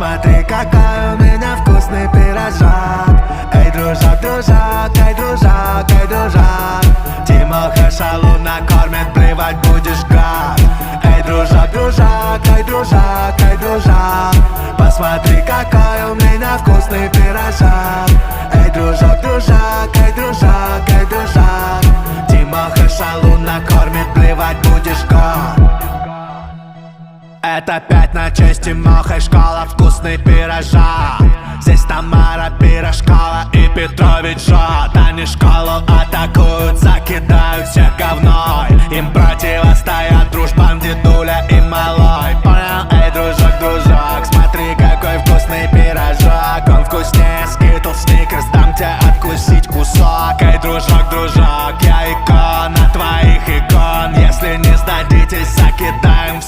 Смотри, какая у меня вкусный пирожок. Эй, дружок, дружок, эй, дружок, эй, дружок. Тимоха шалун накормит, плевать будешь как. Эй, дружок, дружок, эй, дружок, эй, дружок. Посмотри, какой у меня вкусный пирожок. Эй, дружок, дружок, эй, дружок, эй, дружок. Тимоха шалун накормит, плевать будешь как. Это пять на честь и школа вкусный пирожок. Здесь Тамара Пирожкова и Петрович Жот. Они школу атакуют, закидают всех говной. Им противостоят дружбан дедуля и малой. Понял, эй, дружок, дружок, смотри, какой вкусный пирожок. Он вкуснее скитл, сникерс, дам тебе откусить кусок. Эй, дружок, дружок, я икона твоих икон. Если не сдадитесь, закидаем